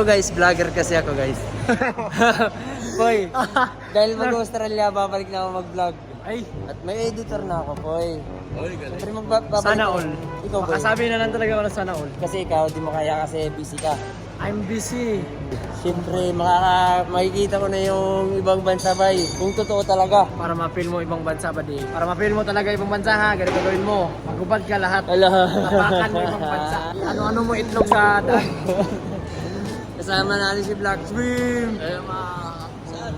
So guys, vlogger kasi ako guys. Boy, dahil mag-Australia, babalik na ako mag-vlog. Ay, At may editor na ako, boy. Siyempre magbabalik sana all. Ikaw, boy. Makasabi na lang talaga ako na sana all. Kasi ikaw, di mo kaya kasi busy ka. I'm busy. Siyempre, makaka makikita ko na yung ibang bansa, bay. Kung totoo talaga. Para ma-feel mo ibang bansa ba di? Para ma-feel mo talaga ibang bansa ha, ganito gagawin mo. Magubad ka lahat. Ala. Tapakan mo ibang bansa. Ano-ano mo itlog sa daan. Kasama natin si Black Swim. Ayun ma.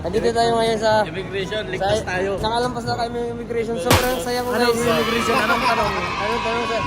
Nandito tayo ngayon sa... Immigration, sa Nakalampas na kami ng immigration. Sobrang saya ko Anong guys. immigration? Anong tanong? Anong tanong sa...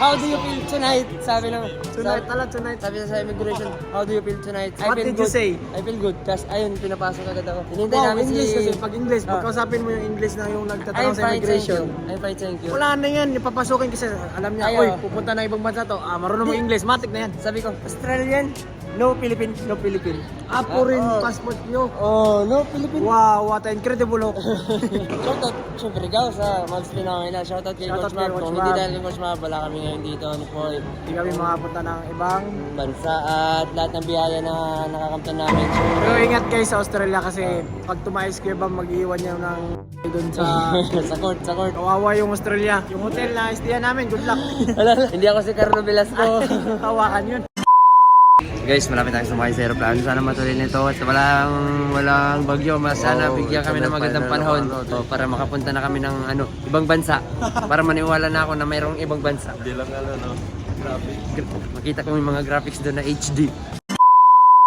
How do you feel tonight? Sabi ng... Tonight, tala tonight. sabi sa immigration, how do you feel tonight? What feel did you good. say? I feel good. Tapos ayun, pinapasok agad ako. Hinintay Wow, namin English si... kasi. Pag English, Ah. pagkausapin mo yung English na yung nagtatanong sa immigration. you. I'm fine, thank you. Wala na yan, ipapasukin kasi alam niya, Ayaw. oy, pupunta na ibang bansa to. Ah, marunong mo English, matik na yan. Sabi ko, Australian, no Philippine, no Philippine. Ah, foreign Oo. passport nyo. Oh, no Philippine. Wow, what an incredible hook. Shoutout, syempre ikaw sa Mags Pinoy Shoutout kay Shoutout Coach kay Mab. Coach Kung hindi Mab. dahil kay Coach Mab, wala kami ngayon dito. Ano po, eh, Hindi kami makapunta ng ibang. bansa at lahat ng biyaya na nakakamtan namin. Pero ingat guys sa Australia kasi pag tumayos kayo ba mag-iwan niyo ng doon sa sa court, sa court. kawawa yung Australia. Yung hotel na istiyan namin, good luck. Wala, hindi ako si Carlo Velasco. Hawakan yun. Guys, malapit tayo sumakay sa aeroplano. Sana matuloy nito at walang walang bagyo. Mas sana Oo, bigyan kami ng magandang panahon na ano, oh, para makapunta na kami ng ano, ibang bansa. para maniwala na ako na mayroong ibang bansa. Hindi lang ano, no? Grabe. Makita ko yung mga graphics doon na HD.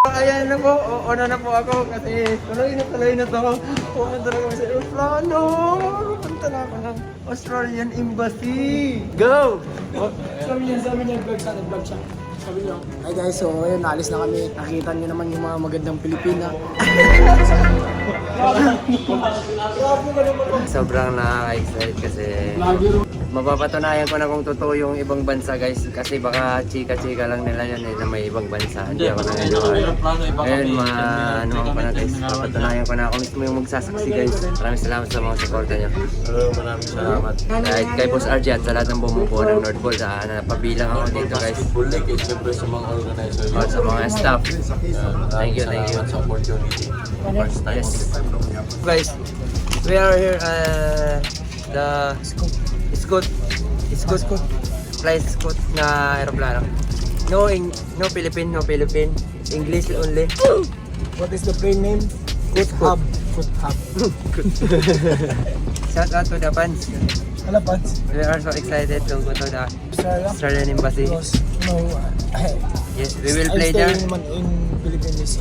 Ayan na po, o na na po ako kasi tuloy na tuloy na to. Pumunta na kami sa aeroplano. Punta na ako ng Australian Embassy. Go! Sabi niya, sabi niya, vlog sa vlog siya. Sabi niya, Hi guys, so ngayon naalis na kami. Nakita niyo naman yung mga magandang Pilipina. Sobrang nakaka-excite kasi mapapatunayan ko na kung totoo yung ibang bansa guys kasi baka chika-chika lang nila yun eh na may ibang bansa. Hindi ako naniniwala ngayon ma ano ako na guys papatunayan ko na ako mismo yung magsasaksi guys. Maraming salamat sa mga suporta nyo. Maraming salamat. kahit kay Boss RJ at sa lahat ng bumubuo ng Nordball sa napabilang ako dito guys. Full leg, eh, siyempre sa mga organizer. at sa mga staff. Thank you, thank you. Salamat sa opportunity. First time. Guys we are here uh, the Scoot Scoot fly Scoot na aeroplano no Eng no Philippine no Philippine English only What is the plane name? Good Hub. Good Hub. shout out to the fans Wala pants. we are so excited to go to the Australia. Australian Embassy Because, you know, I, yes we will play there in Philippines.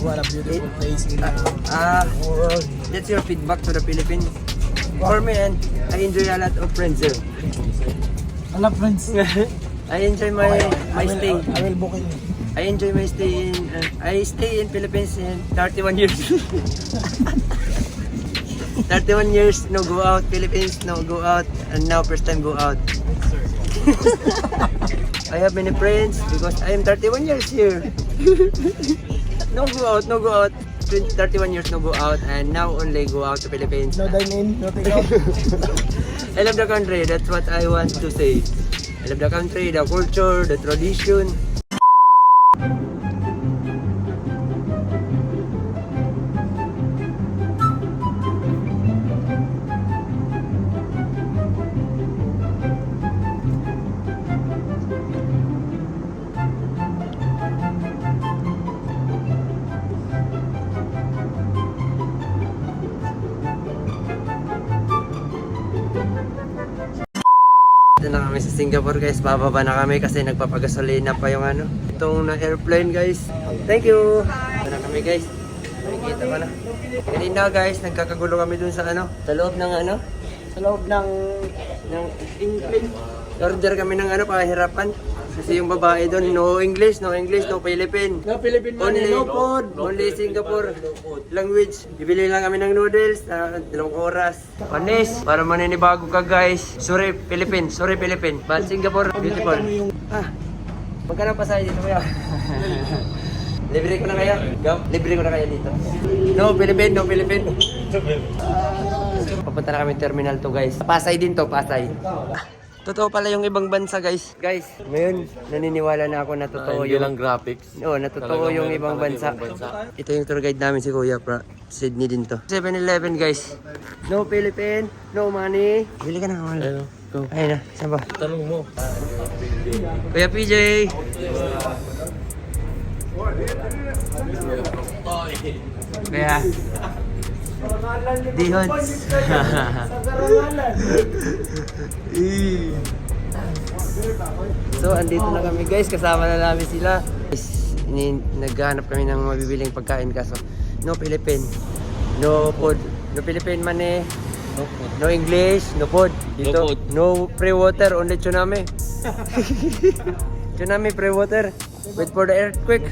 What a beautiful place in the ah world. that's your feedback to the Philippines for me and I enjoy a lot of friends there Wala friends. I enjoy my my I will, stay I will book it. I enjoy my stay in uh, I stay in Philippines in 31 years. 31 years no go out Philippines no go out and now first time go out. I have many friends because I am 31 years here. no go out, no go out. 20 31 years no go out and now only go out to Philippines. No dine in, no take out. I love the country. That's what I want to say. I love the country, the culture, the tradition. Singapore guys. Bababa na kami kasi nagpapagasolina pa yung ano. Itong na airplane guys. Thank you. Ito na kami guys. Nakikita ko na. Kanina guys, nagkakagulo kami dun sa ano. Sa loob ng ano. Sa loob ng ng airplane. Order kami ng ano, pahirapan. Kasi yung babae doon, no English, no English, no Philippine. No Philippine money, Only, no food. only Singapore language. Bibili lang kami ng noodles, uh, dalawang oras. Panis, para maninibago ka guys. Sorry, Philippine. Sorry, Philippine. But Singapore, beautiful. Ah, magkano pa sa'yo dito kuya? Libre ko na kaya? Gam, libre ko na kaya dito. No, Philippine, no Philippine. Papunta na kami Terminal 2 guys. Pasay din to, Pasay. Totoo pala yung ibang bansa, guys. Guys, ngayon, naniniwala na ako na totoo hindi yung... lang graphics. Oo, na totoo Talagang yung meron ibang talaga bansa. ibang bansa. Ito yung tour guide namin si Kuya pra Sydney din to. 7-Eleven guys. No Philippine, no money. Bili ka na. Wala. Ayun, go. Ayun na, saan ba? Tanong mo. Kuya PJ! Kuya. Dihods. so, andito na kami guys. Kasama na namin sila. Guys, naghahanap kami ng mabibiling pagkain kaso no Philippine. No food. No Philippine money. No food. No English, no food. Dito, No food. no free water, only tsunami. tsunami free water. Wait for the earthquake.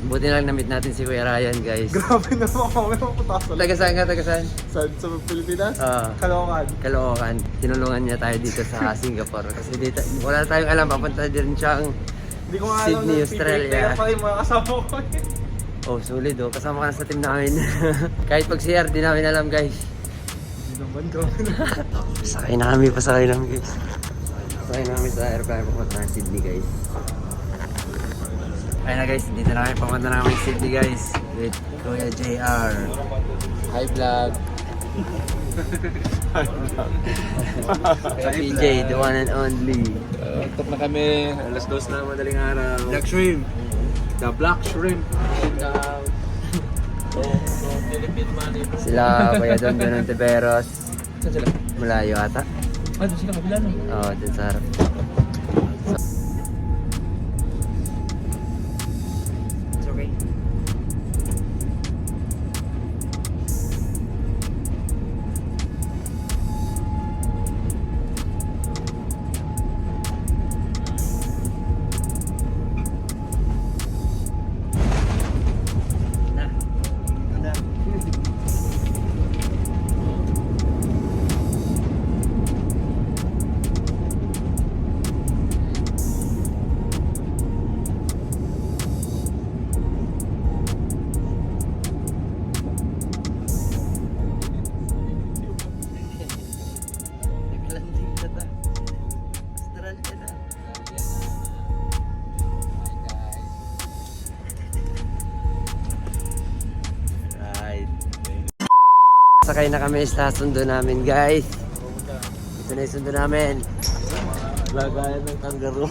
Buti na lang na-meet natin si Kuya Ryan, guys. Grabe naman kami maputasan. Taga saan ka? Taga saan? Sa, sa Pilipinas? Ah, Kalokan. Caloocan. Tinulungan niya tayo dito sa Singapore. Kasi dito, wala tayong alam. Papunta din siyang Hindi ko nga alam Sydney, na Australia. Kaya pala yung mga kasama ko. Oh, sulit oh. Kasama ka na sa team namin. Kahit pag CR, di namin alam guys. Hindi naman ko. Pasakay na kami, pasakay namin guys. Pasakay na kami sa airplane papunta ng Sydney guys. Ayun na guys, dito na kami papunta na kami Sydney guys. With Kuya JR. Hi vlog. Kuya PJ, the one and only. Uh, top na kami. Alas dos na madaling araw. Black shrimp. The black shrimp. Down. No, no Philippine money. Sila Kuya Don Don Tiberos. Saan sila? Malayo ata. Ah, doon sila kabila no? Oo, oh, dun sa harap. Sakay na kami sa sundo namin guys. Ito na yung sundo namin. Lagayan ng kangaroo.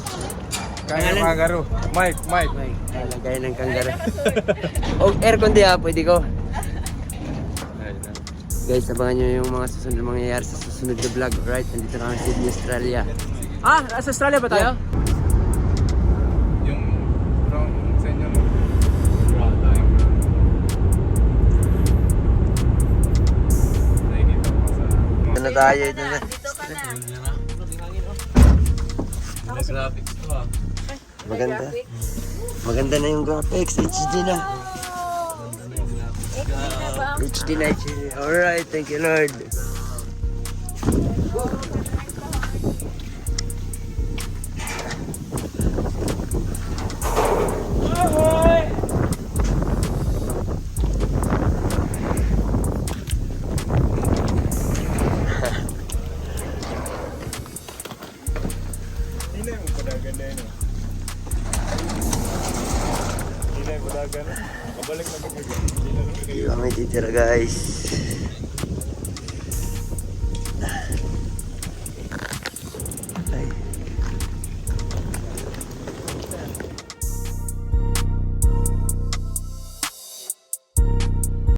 Kaya ng kangaroo. Mike, Mike. Lagay ng kanggara. o aircon di ah, pwede ko. Guys, abangan nyo yung mga susunod mangyayari sa susunod na vlog. Right, nandito na kami sa Sydney, Australia. Ah, nasa Australia ba tayo? Yung Ano tayo? Ito na. May graphics to ah. Maganda. Maganda na yung graphics. HD na. HD na, HD. Alright, thank you Lord. Hindi kami titira guys.